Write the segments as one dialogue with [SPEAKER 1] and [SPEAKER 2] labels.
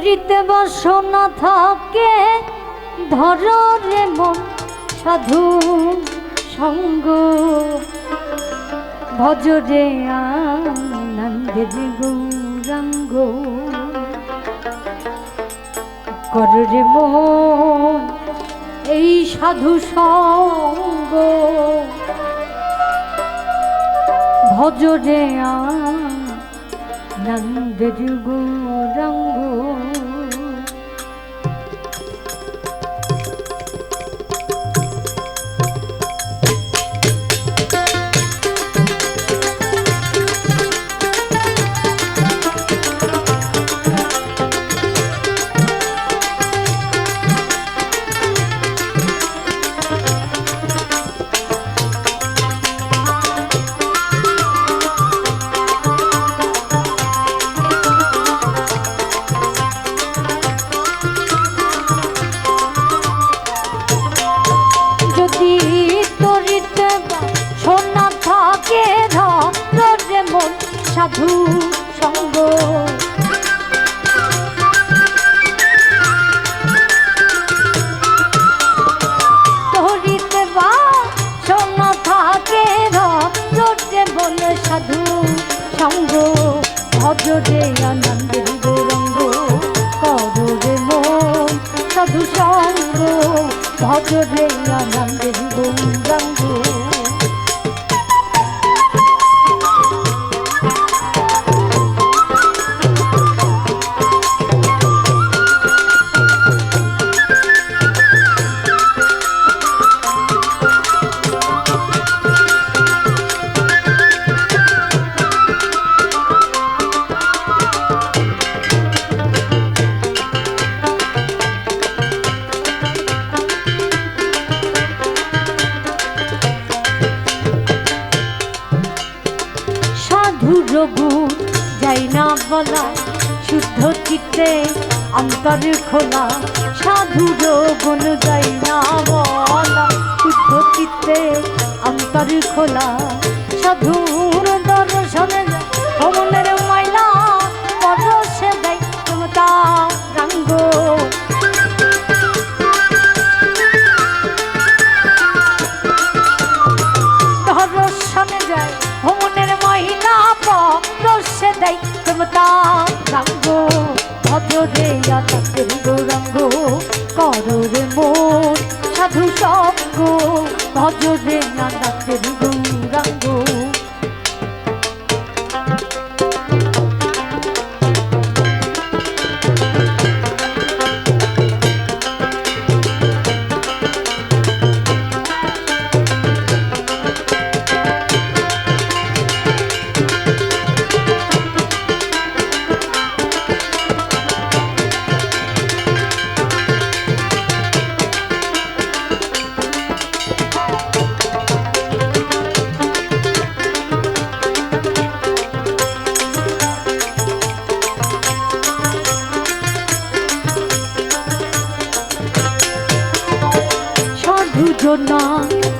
[SPEAKER 1] তরিতে বাসনা থাকে, ধর রে মন সাধু সঙ্গ। ভজরে আনন্দের গৌরাঙ্গ। কর রে মন এই সাধু সঙ্গ। ভজরে আনন্দের গৌরাঙ্গ। সাধু সঙ্গ। তরিতে বা সোনা থাকে ধরে মন সাধু সঙ্গ। ভজরে আনন্দের গৌরঙ্গ কররে মন সাধু সঙ্গ। ভজরে আনন্দের গৌরঙ্গ বলা শুদ্ধ চিত্তে অন্তর খোলা, সাধু রগুন যাই না বলা। শুদ্ধ চিত্তে অন্তর খোলা, সাধুর দর্শনে আনন্দের গৌরঙ্গ কররে মোর সাধু সঙ্গ ভদ্রে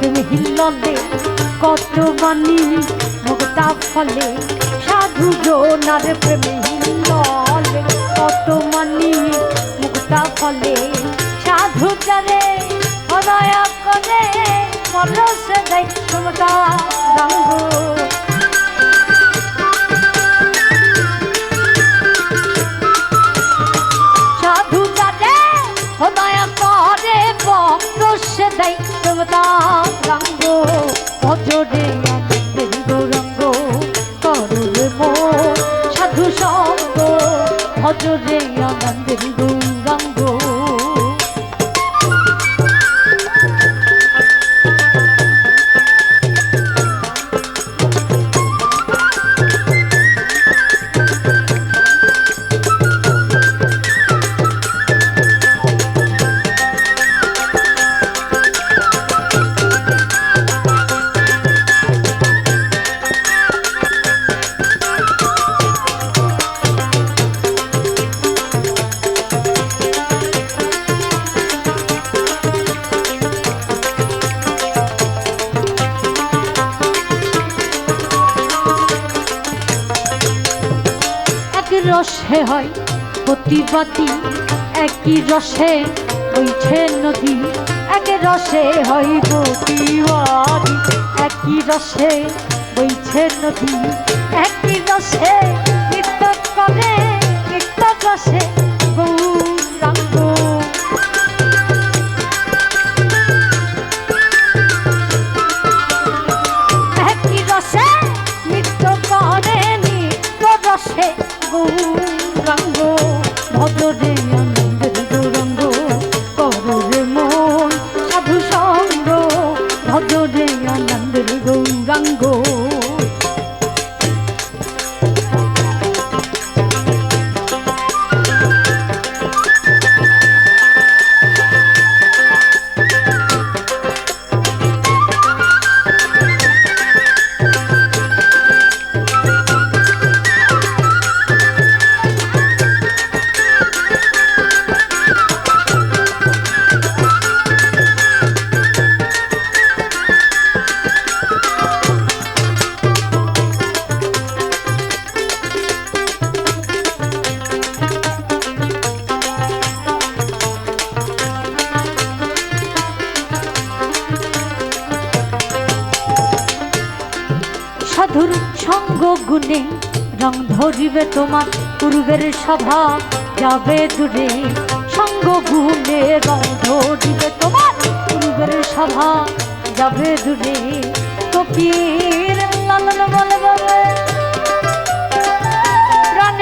[SPEAKER 1] তুমি হিললে কত বাণী, মুক্তা ফলে, সাধু জোনার প্রেমে হিললে কত মানি মুক্তা ফলে, সাধু চলে হৃদয় করে পরশে দেয় মমতা রঙ্গ। আনন্দের রসে হয় প্রতিবাদী, একই রসে বইছে নদী। এক রসে হয় প্রতিবাদী, একই রসে বইছে নদী। একই রসে রং ধরিবে তোমার, পূর্বের সভা যাবে দূরে সঙ্গ গুণে রং ধরিবে তোমার, পূর্বের সভা যাবে দূরে কপির লালন বলে বলে, প্রাণ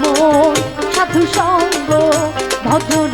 [SPEAKER 1] মন সাধু সঙ্গ ভজরে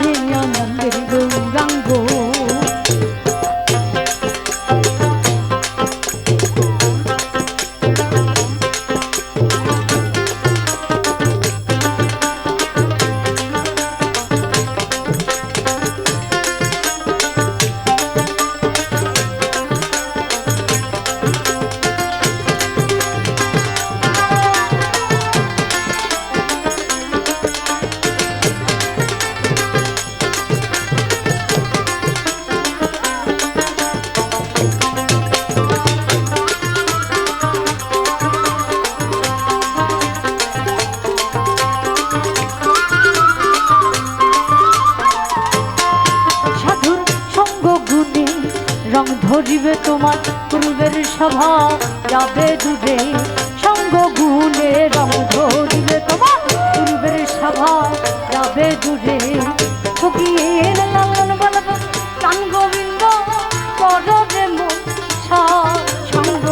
[SPEAKER 1] সভা যাবে দূরে সঙ্গ গুণে রং ধরিবে তোমার পূর্বের সভা। যাবে দূরে ফকির লালন বলব কান গোবিন্দ করবে মন সঙ্গ